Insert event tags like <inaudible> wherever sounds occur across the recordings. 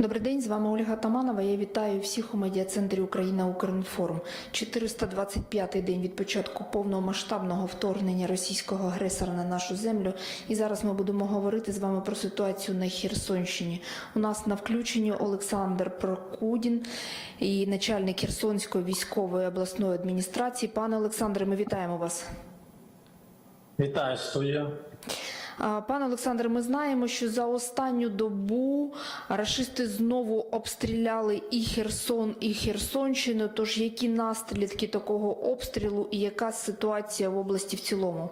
Добрий день, з вами Ольга Таманова. Я вітаю всіх у медіа-центрі Україна Укрінформ. 425-й день від початку повномасштабного вторгнення російського агресора на нашу землю. І зараз ми будемо говорити з вами про ситуацію на Херсонщині. У нас на включенні Олександр Прокудін і начальник Херсонської військової обласної адміністрації. Пане Олександре, ми вітаємо вас. Вітаю студія. Пане Олександре, ми знаємо, що за останню добу рашисти знову обстріляли і Херсон, і Херсонщину. Тож які наслідки такого обстрілу і яка ситуація в області в цілому?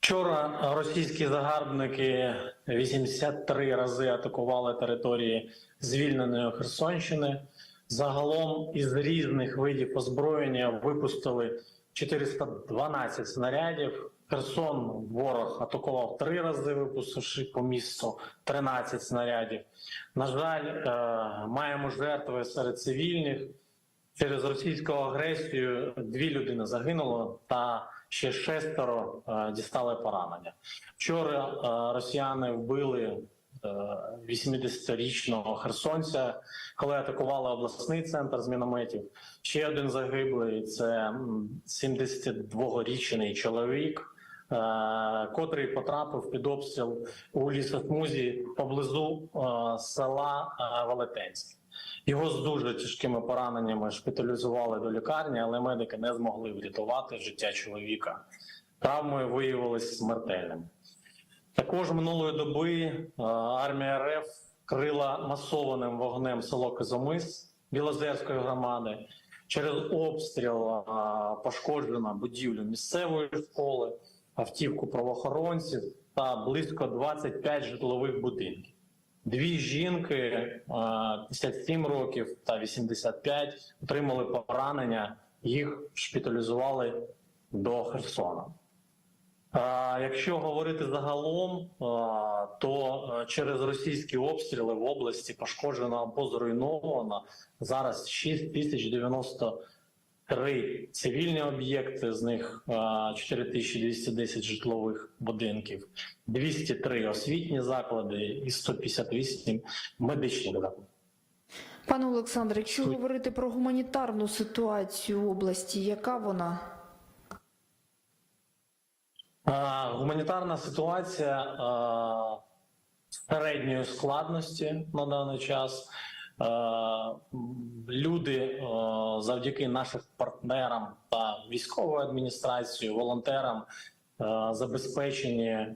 Вчора російські загарбники 83 рази атакували території звільненої Херсонщини. Загалом із різних видів озброєння випустили 412 снарядів. Херсон ворог атакував три рази, випустивши по місту 13 снарядів. На жаль, е, маємо жертви серед цивільних. Через російську агресію дві людини загинуло, та ще шестеро е, дістали поранення. Вчора е, росіяни вбили е, 80-річного херсонця, коли атакували обласний центр з мінометів. Ще один загиблий це м, 72-річний чоловік. Е, Котрий потрапив під обстріл у лісосмузі поблизу е, села е, Велетенське. Його з дуже тяжкими пораненнями шпиталізували до лікарні, але медики не змогли врятувати життя чоловіка. Травми виявилися смертельними. Також минулої доби армія РФ крила масованим вогнем село Кизомис Білозерської громади. Через обстріл пошкоджена будівлю місцевої школи, автівку правоохоронців та близько 25 житлових будинків. Дві жінки е, 57 років та 85 отримали поранення. Їх шпиталізували до Херсона. Якщо говорити загалом, то через російські обстріли в області пошкоджено або зруйновано зараз 6093 цивільні об'єкти, з них е, 4210 житлових будинків, 203 освітні заклади і 158 медичних закладів. Пане Олександре, якщо говорити про гуманітарну ситуацію в області, яка вона? Е, Гуманітарна ситуація е, середньої складності на даний час. Е, Люди е, завдяки нашим партнерам та військової адміністрації, волонтерам е, забезпечені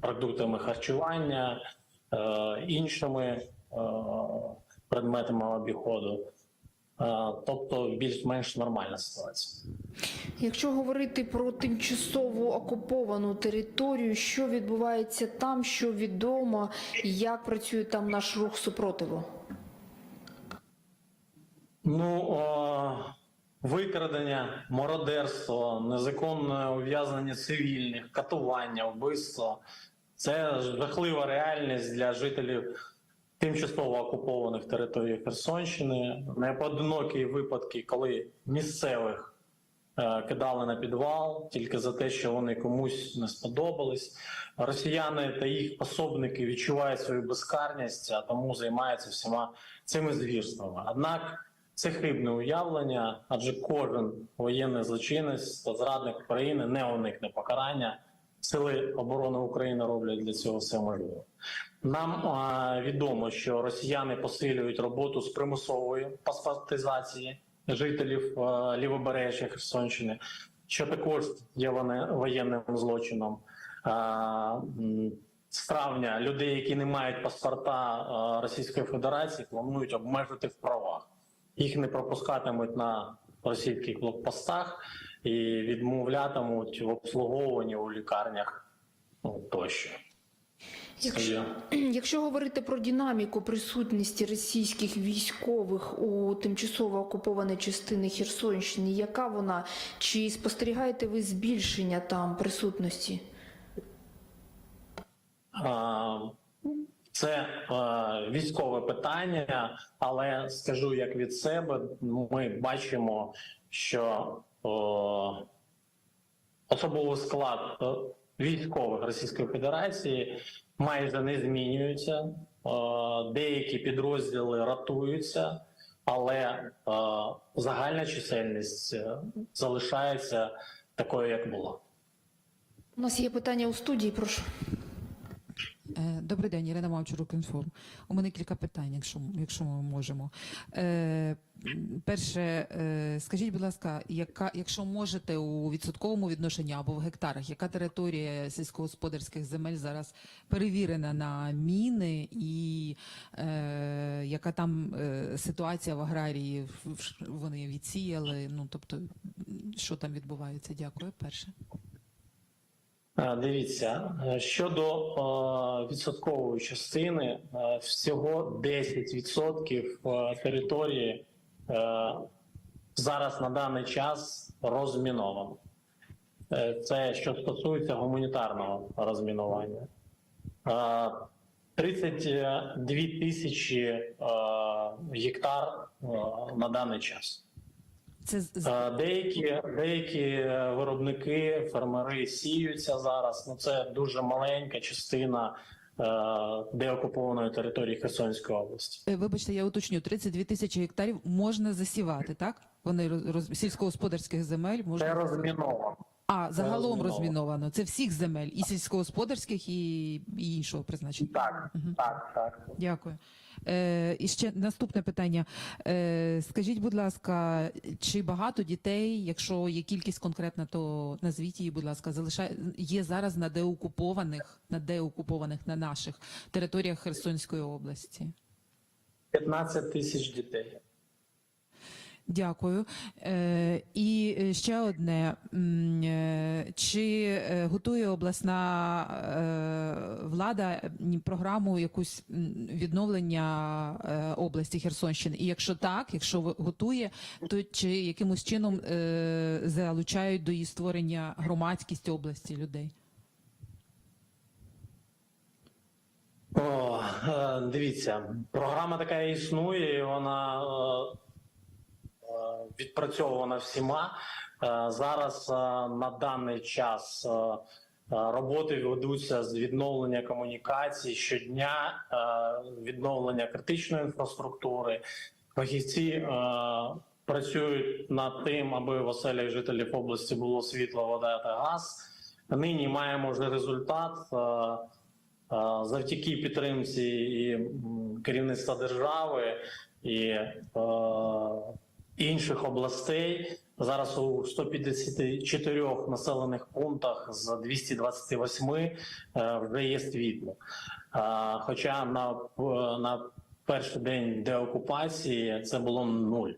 продуктами харчування, іншими предметами обіходу. Е, Тобто більш-менш нормальна ситуація. Якщо говорити про тимчасово окуповану територію, що відбувається там, що відомо, як працює там наш рух супротиву? Ну, о, викрадення, мародерство, незаконне ув'язнення цивільних, катування, вбивство це жахлива реальність для жителів тимчасово окупованих територій Херсонщини. Непоодинокі випадки, коли місцевих е, кидали на підвал тільки за те, що вони комусь не сподобались. Росіяни та їх пособники відчувають свою безкарність, а тому займаються всіма цими звірствами. Однак це хибне уявлення, адже кожен воєнний злочинець та зрадник України не уникне покарання. Сили оборони України роблять для цього все можливе. Нам а, відомо, що росіяни посилюють роботу з примусової паспортизації жителів а, лівобережжя Херсонщини, що також є воєнним злочином. А, з травня людей, які не мають паспорта Російської Федерації, планують обмежити в правах. Їх не пропускатимуть на російських блокпостах і відмовлятимуть в обслуговуванні у лікарнях ну, тощо. Якщо, <clears throat> якщо говорити про динаміку присутності російських військових у тимчасово окупованій частині Херсонщини, яка вона? Чи спостерігаєте ви збільшення там присутності? Це е, військове питання, але скажу як від себе, ми бачимо, що особовий склад е, військових Російської Федерації майже не змінюються. Е, Деякі підрозділи ратуються, але е, загальна чисельність залишається такою, як була. У нас є питання у студії, прошу. Добрий день, Ірина Мавчур, Укрінформ. У мене кілька питань, якщо, якщо ми можемо. Перше, е, скажіть, будь ласка, яка, якщо можете у відсотковому відношенні або в гектарах, яка територія сільськогосподарських земель зараз перевірена на міни і е, яка там е, ситуація в аграрії? Вони відсіяли? Ну, тобто, що там відбувається? Дякую. Перше. Дивіться, щодо відсоткової частини, всього 10% е, території зараз на даний час розміновано. Е, Це що стосується гуманітарного розмінування. Е, 32 тисячі е, гектар е, на даний час. Це Е, Деякі, деякі е, виробники, фермери сіються зараз. Ну це дуже маленька частина е, деокупованої території Херсонської області. Е, Вибачте, я уточню, 32 тисячі гектарів можна засівати, так? Вони роз- сільськогосподарських земель можна. Це розміновано. А, загалом розміновано. Це всіх земель, і сільськогосподарських, і, і іншого призначення. Так, так, так. Дякую. Е, і ще наступне питання. Е, скажіть, будь ласка, чи багато дітей, якщо є кількість конкретна, то назвіть її, будь ласка, залишає є зараз на деокупованих, на деокупованих на наших територіях Херсонської області? 15 тисяч дітей. Дякую. Е, і е, ще одне. Е, Чи готує обласна влада програму якусь відновлення області Херсонщини? І якщо так, якщо готує, то чи якимось чином залучають до її створення громадськість області людей? О, дивіться, програма така існує, вона відпрацьована всіма. Е, Зараз е, на даний час е, роботи ведуться з відновлення комунікацій щодня, відновлення критичної інфраструктури. Фахівці працюють над тим, аби в оселях жителів області було світло, вода та газ. Нині маємо вже результат. завдяки підтримці і керівництва держави і інших областей. Зараз у 154 населених пунктах з 228 е, вже є світло. Е, Хоча на, на перший день деокупації це було нуль.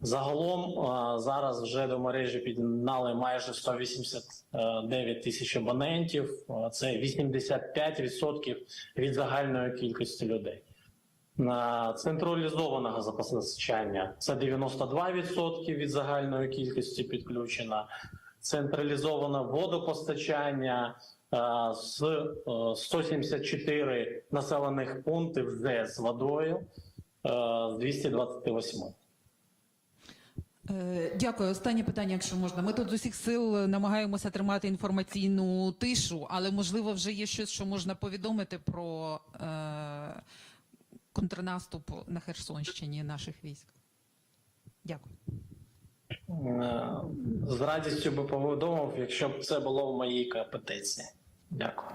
Загалом зараз вже до мережі під'єднали майже 189 тисяч абонентів. А, Це 85% від загальної кількості людей. Централізоване газопостачання це 92% від загальної кількості підключено. Централізоване водопостачання а, з е, 174 населених пунктів вже з водою е, з 228. Е, Дякую. Останнє питання, якщо можна. Ми тут з усіх сил намагаємося тримати інформаційну тишу, але можливо вже є щось, що можна повідомити про е, контрнаступ на Херсонщині наших військ. Дякую. Е, З радістю би повідомив, якщо б це було в моїй компетенції. Дякую.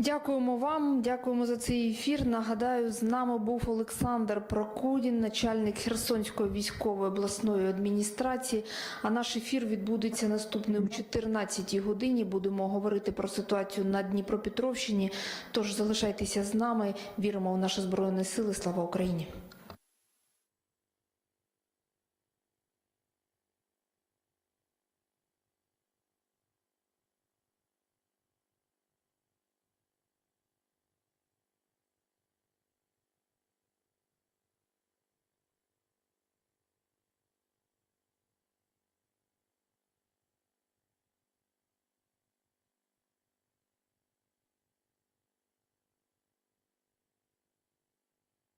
Дякуємо вам, дякуємо за цей ефір. Нагадаю, з нами був Олександр Прокудін, начальник Херсонської військової обласної адміністрації. А наш ефір відбудеться наступний о 14 годині. Будемо говорити про ситуацію на Дніпропетровщині. Тож залишайтеся з нами. Віримо в наші збройні сили. Слава Україні!